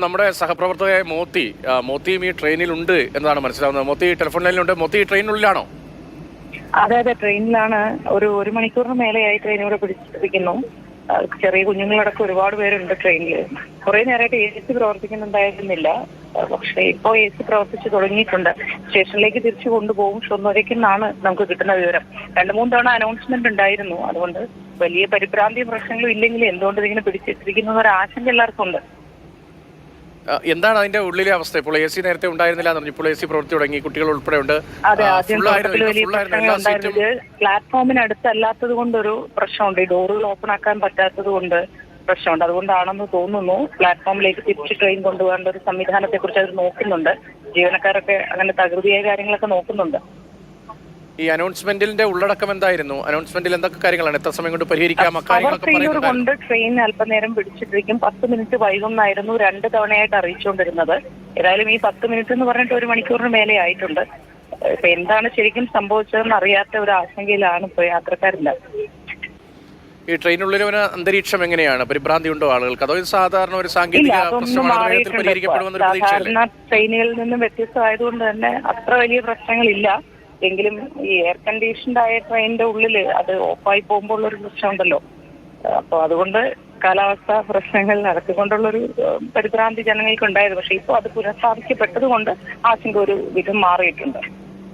നമ്മുടെ സഹപ്രവർത്തകയായ മോത്തി മോത്തിയും ഈ ട്രെയിനിലുണ്ട് എന്നാണ് മനസ്സിലാവുന്നത്. മോത്തി ടെലിഫോൺ ലൈനിലുണ്ട് മോത്തി ട്രെയിനിനുള്ളിലാണോ അതെ അതെ. ട്രെയിനിലാണ് ഒരു ഒരു മണിക്കൂറിന് മേലെയായി ട്രെയിൻ ഇവിടെ പിടിച്ചിരിക്കുന്നു. ചെറിയ കുഞ്ഞുങ്ങളടക്കം ഒരുപാട് പേരുണ്ട് ട്രെയിനിൽ കുറെ നേരമായിട്ട് എ സി പ്രവർത്തിക്കുന്നുണ്ടായിരുന്നില്ല. പക്ഷേ ഇപ്പോൾ എ സി പ്രവർത്തിച്ചു തുടങ്ങിയിട്ടുണ്ട്. സ്റ്റേഷനിലേക്ക് തിരിച്ചു കൊണ്ടുപോകും ഷൊർണൂരേക്കെന്നാണ് നമുക്ക് കിട്ടുന്ന വിവരം. രണ്ടു മൂന്ന് തവണ അനൗൺസ്മെന്റ് ഉണ്ടായിരുന്നു. അതുകൊണ്ട് വലിയ പരിഭ്രാന്തിയും പ്രശ്നങ്ങളും ഇല്ലെങ്കിൽ എന്തുകൊണ്ട് ഇതിങ്ങനെ പിടിച്ചിട്ടിരിക്കുന്ന ഒരു ആശങ്ക എല്ലാവർക്കും ഉണ്ട്. എന്താണ് അതിന്റെ ഉള്ളിലെ അവസ്ഥ? ഇപ്പോൾ എ സി നേരത്തെ ഉണ്ടായിരുന്നില്ല എന്ന് പറഞ്ഞു. ഇപ്പോൾ എ സി പ്രവർത്തി തുടങ്ങി. കുട്ടികൾ ഉൾപ്പെടെ ഉണ്ട് അതെ ആദ്യം കൊണ്ട് ഒരു പ്ലാറ്റ്ഫോമിനടുത്തല്ലാത്തത് കൊണ്ടൊരു പ്രശ്നമുണ്ട്. ഈ ഡോറുകൾ ഓപ്പൺ ആക്കാൻ പറ്റാത്തത് കൊണ്ട് പ്രശ്നമുണ്ട്. അതുകൊണ്ടാണെന്ന് തോന്നുന്നു പ്ലാറ്റ്ഫോമിലേക്ക് തിരിച്ച് ട്രെയിൻ കൊണ്ടുപോകേണ്ട ഒരു സംവിധാനത്തെ കുറിച്ച് അവർ നോക്കുന്നുണ്ട്. ജീവനക്കാരൊക്കെ അങ്ങനെ തകൃതിയായ കാര്യങ്ങളൊക്കെ നോക്കുന്നുണ്ട്. ഈ അനൗൺസ്മെന്റിന്റെ ഉള്ളടക്കം എന്തായിരുന്നു? അനൗൺസ്മെന്റിൽ എന്തൊക്കെ കാര്യങ്ങളാണ്? എത്ര സമയം കൊണ്ട് പരിഹരിക്കാം? കൊണ്ട് ട്രെയിൻ അല്പനേരം പിടിച്ചിട്ടിരിക്കും. പത്ത് മിനിറ്റ് വൈകുന്നായിരുന്നു രണ്ട് തവണയായിട്ട് അറിയിച്ചുകൊണ്ടിരുന്നത്. ഏതായാലും ഈ പത്ത് മിനിറ്റ് എന്ന് പറഞ്ഞിട്ട് ഒരു മണിക്കൂറിന് മേലെ ആയിട്ടുണ്ട്. ഇപ്പൊ എന്താണ് ശരിക്കും സംഭവിച്ചതെന്ന് അറിയാത്ത ഒരു ആശങ്കയിലാണ് ഇപ്പൊ യാത്രക്കാരില്ല. ഈ ട്രെയിനുള്ളിൽ ഒരു അന്തരീക്ഷം എങ്ങനെയാണ്? പരിഭ്രാന്തി ഉണ്ടോ ആളുകൾക്ക്? അതോ സാധാരണ ഒരു സാങ്കേതിക പ്രശ്നമാണ്? ട്രെയിനുകളിൽ നിന്നും വ്യത്യസ്തമായതുകൊണ്ട് തന്നെ അത്ര വലിയ പ്രശ്നങ്ങളില്ല. എങ്കിലും ഈ എയർ കണ്ടീഷൻഡ് ആയ ട്രെയിനിന്റെ ഉള്ളിൽ അത് ഓഫായി പോകുമ്പോൾ ഉള്ളൊരു പ്രശ്നമുണ്ടല്ലോ. അപ്പൊ അതുകൊണ്ട് കാലാവസ്ഥ പ്രശ്നങ്ങൾ നടത്തിക്കൊണ്ടുള്ളൊരു പരിഭ്രാന്തി ജനങ്ങൾക്ക് ഉണ്ടായത് പക്ഷെ ഇപ്പോൾ അത് പുനഃസ്ഥാപിക്കപ്പെട്ടത് കൊണ്ട് ആശങ്ക ഒരു വിധം മാറിയിട്ടുണ്ട്.